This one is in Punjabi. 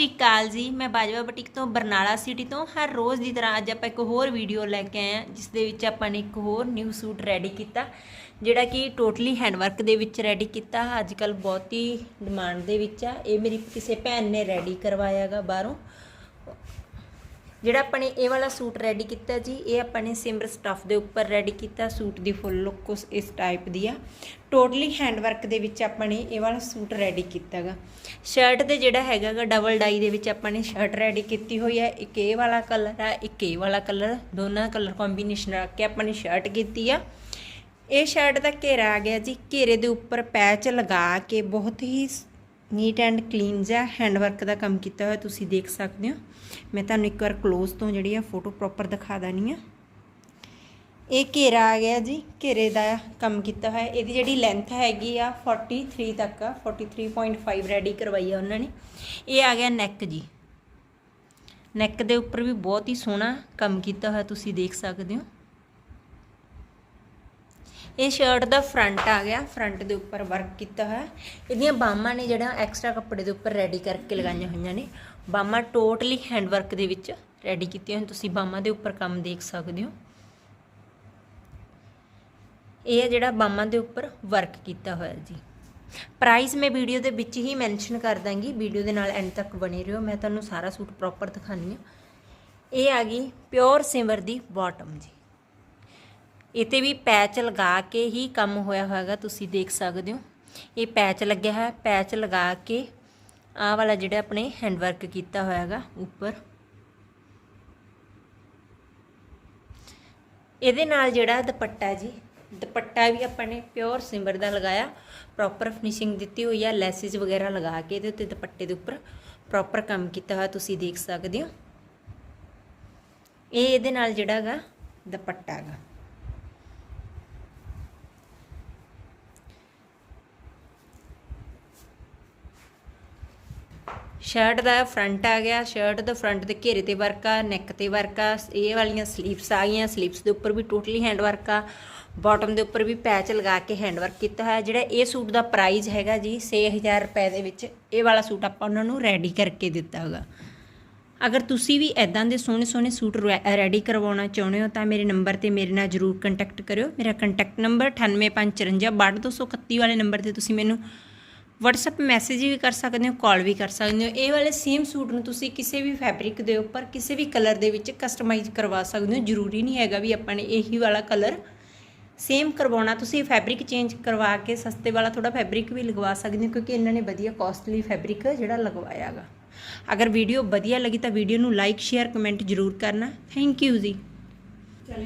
ਸ਼੍ਰੀ ਅਕਾਲ ਜੀ। ਮੈਂ ਬਾਜਵਾ ਬੁਟੀਕ ਤੋਂ, ਬਰਨਾਲਾ ਸਿਟੀ ਤੋਂ। ਹਰ ਰੋਜ਼ ਦੀ ਤਰ੍ਹਾਂ ਅੱਜ ਆਪਾਂ ਇੱਕ ਹੋਰ ਵੀਡੀਓ ਲੈ ਕੇ ਆਏ ਹਾਂ, ਜਿਸ ਦੇ ਵਿੱਚ ਆਪਾਂ ਨੇ ਇੱਕ ਹੋਰ ਨਿਊ ਸੂਟ ਰੈਡੀ ਕੀਤਾ, ਜਿਹੜਾ ਕਿ ਟੋਟਲੀ ਹੈਂਡਵਰਕ ਦੇ ਵਿੱਚ ਰੈਡੀ ਕੀਤਾ। ਅੱਜ ਕੱਲ ਬਹੁਤ ਹੀ ਡਿਮਾਂਡ ਦੇ ਵਿੱਚ ਆ। ਇਹ ਮੇਰੀ ਕਿਸੇ ਭੈਣ ਨੇ ਰੈਡੀ ਕਰਵਾਇਆਗਾ ਬਾਹਰੋਂ। ਜਿਹੜਾ ਆਪਾਂ ਨੇ ਇਹ ਵਾਲਾ ਸੂਟ ਰੈਡੀ ਕੀਤਾ ਜੀ, ਇਹ ਆਪਾਂ ਨੇ ਸਿਮਰ ਸਟਫ ਦੇ ਉੱਪਰ ਰੈਡੀ ਕੀਤਾ ਸੂਟ ਦੀ ਫੁੱਲ ਲੁੱਕ ਉਸ, ਇਸ ਟਾਈਪ ਦੀ ਆ। ਟੋਟਲੀ ਹੈਂਡਵਰਕ ਦੇ ਵਿੱਚ ਆਪਾਂ ਨੇ ਇਹ ਵਾਲਾ ਸੂਟ ਰੈਡੀ ਕੀਤਾਗਾ। ਸ਼ਰਟ ਤੇ ਜਿਹੜਾ ਹੈਗਾਗਾ ਡਬਲ ਡਾਈ ਦੇ ਵਿੱਚ ਆਪਾਂ ਨੇ ਸ਼ਰਟ ਰੈਡੀ ਕੀਤੀ ਹੋਈ ਹੈ ਇੱਕ ਇਹ ਵਾਲਾ ਕਲਰ ਆ, ਇੱਕ ਇਹ ਵਾਲਾ ਕਲਰ ਦੋਨਾਂ ਕਲਰ ਕੰਬੀਨੇਸ਼ਨ ਰੱਖ ਕੇ ਆਪਾਂ ਨੇ ਸ਼ਰਟ ਕੀਤੀ ਆ। ਇਹ ਸ਼ਰਟ ਦਾ ਘੇਰਾ ਆ ਗਿਆ ਜੀ, ਘੇਰੇ ਦੇ ਉੱਪਰ ਪੈਚ ਲਗਾ ਕੇ ਬਹੁਤ ਹੀ ਨੀਟ ਐਂਡ ਕਲੀਨ ਜਿਹਾ ਹੈਂਡਵਰਕ ਦਾ ਕੰਮ ਕੀਤਾ ਹੋਇਆ, ਤੁਸੀਂ ਦੇਖ ਸਕਦੇ ਹੋ। ਮੈਂ ਤੁਹਾਨੂੰ ਇੱਕ ਵਾਰ ক্লোਜ਼ ਤੋਂ ਜਿਹੜੀ ਆ ਫੋਟੋ ਪ੍ਰੋਪਰ ਦਿਖਾ ਦਾਨੀ ਆ। ਇਹ ਘੇਰਾ ਆ ਗਿਆ ਜੀ, ਘੇਰੇ ਦਾ ਕੰਮ ਕੀਤਾ ਹੋਇਆ। ਇਹਦੀ ਜਿਹੜੀ ਲੈਂਥ ਹੈਗੀ ਆ 43 ਤੱਕ ਆ 43.5 ਰੈਡੀ ਕਰਵਾਈ ਆ ਉਹਨਾਂ ਨੇ। ਇਹ ਆ ਗਿਆ ਨੈਕ ਜੀ। ਨੈਕ ਦੇ ਉੱਪਰ ਵੀ ਬਹੁਤ ਹੀ ਸੋਹਣਾ ਕੰਮ ਕੀਤਾ ਹੋਇਆ, ਤੁਸੀਂ ਦੇਖ ਸਕਦੇ ਹੋ। ਇਹ ਸ਼ਰਟ ਦਾ ਫਰੰਟ ਆ ਗਿਆ ਫਰੰਟ ਦੇ ਉੱਪਰ ਵਰਕ ਕੀਤਾ ਹੋਇਆ। ਇਹਦੀਆਂ ਬਾਹਾਂ ਨੇ ਜਿਹੜਾ ਐਕਸਟਰਾ ਕੱਪੜੇ ਦੇ ਉੱਪਰ ਰੈਡੀ ਕਰਕੇ ਲਗਾਈਆਂ ਹੋਈਆਂ ਨੇ। ਬਾਹਾਂ ਟੋਟਲੀ ਹੈਂਡ ਵਰਕ ਦੇ ਵਿੱਚ ਰੈਡੀ ਕੀਤੀਆਂ ਹੋਈਆਂ। ਤੁਸੀਂ ਬਾਹਾਂ ਦੇ ਉੱਪਰ ਕੰਮ ਦੇਖ ਸਕਦੇ ਹੋ। ਇਹ ਹੈ ਜਿਹੜਾ ਬਾਹਾਂ ਦੇ ਉੱਪਰ ਵਰਕ ਕੀਤਾ ਹੋਇਆ ਜੀ। ਪ੍ਰਾਈਸ ਮੈਂ ਵੀਡੀਓ ਦੇ ਵਿੱਚ ਹੀ ਮੈਂਸ਼ਨ ਕਰ ਦਾਂਗੀ। ਵੀਡੀਓ ਦੇ ਨਾਲ ਐਂਡ ਤੱਕ ਬਣੇ ਰਹੋ। ਮੈਂ ਤੁਹਾਨੂੰ ਸਾਰਾ ਸੂਟ ਪ੍ਰੋਪਰ ਦਿਖਾਣੀ ਆ ਇਹ ਆ ਗਈ ਪਿਓਰ ਸਿਮਰ ਦੀ ਬਾਟਮ ਜੀ। ਇਤੇ ਵੀ ਪੈਚ ਲਗਾ ਕੇ ਹੀ ਕੰਮ ਹੋਇਆ ਹੋਇਆਗਾ, ਤੁਸੀਂ ਦੇਖ ਸਕਦੇ ਹੋ। ਇਹ ਪੈਚ ਲੱਗਿਆ ਹੈ ਪੈਚ ਲਗਾ ਕੇ ਆਹ ਵਾਲਾ ਜਿਹੜਾ ਆਪਣੇ ਹੈਂਡਵਰਕ ਕੀਤਾ ਹੋਇਆਗਾ ਉੱਪਰ। ਇਹਦੇ ਨਾਲ ਜਿਹੜਾ ਦੁਪੱਟਾ ਜੀ, ਦੁਪੱਟਾ ਵੀ ਆਪਾਂ ਨੇ ਪਿਓਰ ਸਿਮਰ ਦਾ ਲਗਾਇਆ ਪ੍ਰੋਪਰ ਫਿਨਿਸ਼ਿੰਗ ਦਿੱਤੀ ਹੋਈ ਆ, ਲੈਸਿਸ ਵਗੈਰਾ ਲਗਾ ਕੇ ਇਹਦੇ ਉੱਤੇ ਦੁਪੱਟੇ ਦੇ ਉੱਪਰ ਪ੍ਰੋਪਰ ਕੰਮ ਕੀਤਾ ਹੋਇਆ, ਤੁਸੀਂ ਦੇਖ ਸਕਦੇ ਹੋ। ਇਹ ਇਹਦੇ ਨਾਲ ਜਿਹੜਾ ਹੈਗਾ ਦੁਪੱਟਾ ਹੈਗਾ ਸ਼ਰਟ ਦਾ ਫਰੰਟ ਆ ਗਿਆ ਸ਼ਰਟ ਦਾ ਫਰੰਟ ਦੇ ਘੇਰੇ ਤੇ ਵਰਕ ਆ ਨੈਕ ਤੇ ਵਰਕ ਆ, ਇਹ ਵਾਲੀਆਂ ਸਲੀਵਸ ਆ ਗਈਆਂ ਸਲੀਵਸ ਦੇ ਉੱਪਰ ਵੀ ਟੋਟਲੀ ਹੈਂਡ ਵਰਕ ਆ। ਬਾਟਮ ਦੇ ਉੱਪਰ ਵੀ ਪੈਚ ਲਗਾ ਕੇ ਹੈਂਡ ਵਰਕ ਕੀਤਾ ਹੋਇਆ, ਜਿਹੜਾ ਇਹ ਸੂਟ ਦਾ ਪ੍ਰਾਈਸ ਹੈਗਾ ਜੀ 6000 ਰੁਪਏ ਦੇ ਵਿੱਚ, ਇਹ ਵਾਲਾ ਸੂਟ ਆਪਾਂ ਉਹਨਾਂ ਨੂੰ ਰੈਡੀ ਕਰਕੇ ਦਿੱਤਾ ਹੈਗਾ। ਅਗਰ ਤੁਸੀਂ ਵੀ ਐਦਾਂ ਦੇ ਸੋਹਣੇ ਸੋਹਣੇ ਸੂਟ ਰੈਡੀ ਕਰਵਾਉਣਾ ਚਾਹੁੰਦੇ ਹੋ, ਤਾਂ ਮੇਰੇ ਨੰਬਰ ਤੇ ਮੇਰੇ ਨਾਲ ਜਰੂਰ ਕੰਟੈਕਟ ਕਰਿਓ। ਮੇਰਾ ਕੰਟੈਕਟ ਨੰਬਰ 9854 ਵਾਲੇ ਨੰਬਰ ਤੇ ਤੁਸੀਂ ਮੈਨੂੰ WhatsApp ਮੈਸੇਜ ਵੀ ਕਰ ਸਕਦੇ ਹੋ ਕਾਲ ਵੀ ਕਰ ਸਕਦੇ ਹੋ। ਇਹ ਵਾਲੇ ਸੇਮ ਸੂਟ ਨੂੰ ਤੁਸੀਂ ਕਿਸੇ ਵੀ ਫੈਬਰਿਕ ਦੇ ਉੱਪਰ, ਕਿਸੇ ਵੀ ਕਲਰ ਦੇ ਵਿੱਚ ਕਸਟਮਾਈਜ਼ ਕਰਵਾ ਸਕਦੇ ਹੋ। ਜ਼ਰੂਰੀ ਨਹੀਂ ਹੈਗਾ ਵੀ ਆਪਾਂ ਨੇ ਇਹੀ ਵਾਲਾ ਕਲਰ ਸੇਮ ਕਰਵਾਉਣਾ। ਤੁਸੀਂ ਫੈਬਰਿਕ ਚੇਂਜ ਕਰਵਾ ਕੇ ਸਸਤੇ ਵਾਲਾ ਥੋੜਾ ਫੈਬਰਿਕ ਵੀ ਲਗਵਾ ਸਕਦੇ ਹੋ, ਕਿਉਂਕਿ ਇਹਨਾਂ ਨੇ ਵਧੀਆ ਕਾਸਟਲੀ ਫੈਬਰਿਕ ਜਿਹੜਾ ਲਗਵਾਇਆਗਾ ਅਗਰ ਵੀਡੀਓ ਵਧੀਆ ਲੱਗੀ ਤਾਂ ਵੀਡੀਓ ਨੂੰ ਲਾਈਕ ਸ਼ੇਅਰ ਕਮੈਂਟ ਜ਼ਰੂਰ ਕਰਨਾ। ਥੈਂਕ ਯੂ ਜੀ।